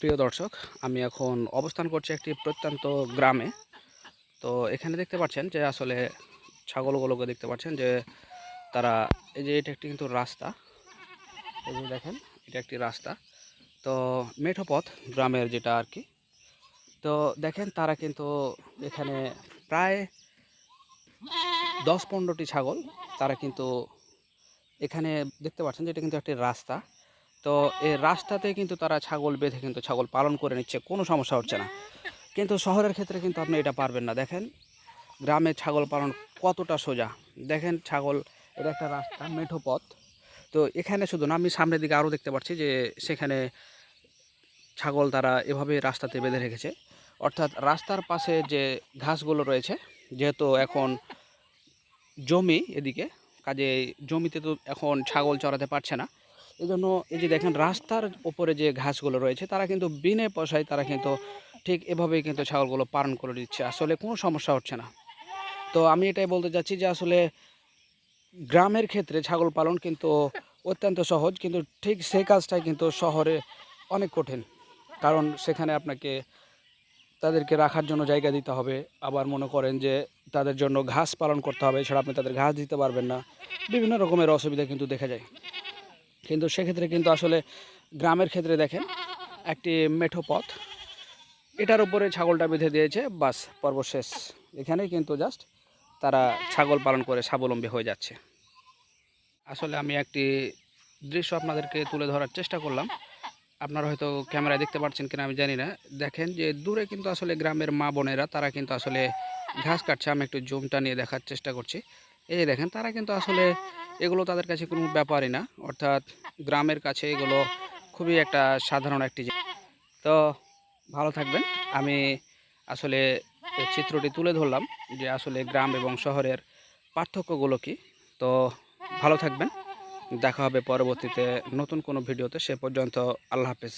প্রিয় দর্শক, আমি এখন অবস্থান করছি একটি প্রত্যন্ত গ্রামে। তো এখানে দেখতে পাচ্ছেন যে আসলে ছাগলগুলোকে দেখতে পাচ্ছেন যে তারা, এই যে এটা একটি কিন্তু রাস্তা। এই যে দেখেন, এটা একটি রাস্তা। তো মেঠোপথ গ্রামের যেটা আর কি। তো দেখেন তারা কিন্তু এখানে প্রায় দশ পনেরোটি ছাগল তারা কিন্তু এখানে দেখতে পাচ্ছেন যে এটা কিন্তু একটি রাস্তা। তো এই রাস্তাতে কিন্তু তারা ছাগল বেঁধে কিন্তু ছাগল পালন করে নিচ্ছে, কোনো সমস্যা হচ্ছে না। কিন্তু শহরের ক্ষেত্রে কিন্তু আপনি এটা পারবেন না, দেখেন। গ্রামে ছাগল পালন কতটা সোজা। দেখেন ছাগল, এটা একটা রাস্তা, মেঠো পথ। তো এখানে শুধু না, আমি সামনের দিকে আরও দেখতে পাচ্ছি যে সেখানে ছাগল তারা এভাবে রাস্তাতে বেঁধে রেখেছে। অর্থাৎ রাস্তার পাশে যে ঘাসগুলো রয়েছে, যেহেতু এখন জমি এদিকে, কাজে জমিতে তো এখন ছাগল চড়াতে পারছে না। এই জন্য এই যে দেখেন রাস্তার ওপরে যে ঘাসগুলো রয়েছে, তারা কিন্তু বিনে পয়সায় তারা কিন্তু ঠিক এভাবেই কিন্তু ছাগলগুলো পালন করে দিচ্ছে আসলে কোনো সমস্যা হচ্ছে না। তো আমি এটাই বলতে চাচ্ছি যে আসলে গ্রামের ক্ষেত্রে ছাগল পালন কিন্তু অত্যন্ত সহজ, কিন্তু ঠিক সেই কাজটাই কিন্তু শহরে অনেক কঠিন। কারণ সেখানে আপনাকে তাদেরকে রাখার জন্য জায়গা দিতে হবে। আবার মনে করেন যে তাদের জন্য ঘাস পালন করতে হবে, এছাড়া আপনি তাদের ঘাস দিতে পারবেন না। বিভিন্ন রকমের অসুবিধা কিন্তু দেখা যায়। কিন্তু সেক্ষেত্রে কিন্তু আসলে গ্রামের ক্ষেত্রে দেখেন, একটি মেঠো পথ। এটার উপরে ছাগলটা বেঁধে দিয়েছে, বাস, পর্ব শেষ। এখানেই কিন্তু জাস্ট তারা ছাগল পালন করে স্বাবলম্বী হয়ে যাচ্ছে। আসলে আমি একটি দৃশ্য আপনাদেরকে তুলে ধরার চেষ্টা করলাম। আপনারা হয়তো ক্যামেরায় দেখতে পাচ্ছেন কিনা আমি জানি না। দেখেন যে দূরে কিন্তু আসলে গ্রামের মা বোনেরা, তারা কিন্তু আসলে ঘাস কাটছে। আমি একটু জুমটা নিয়ে দেখার চেষ্টা করছি। এই যে দেখেন, তারা কিন্তু আসলে এগুলো তাদের কাছে কোনো ব্যাপারই না। অর্থাৎ গ্রামের কাছে এগুলো খুবই একটা সাধারণ একটি। তো ভালো থাকবেন। আমি আসলে চিত্রটি তুলে ধরলাম যে আসলে গ্রাম এবং শহরের পার্থক্যগুলো কি। তো ভালো থাকবেন। দেখা হবে পরবর্তীতে নতুন কোনো ভিডিওতে। সে পর্যন্ত আল্লাহ হাফেজ।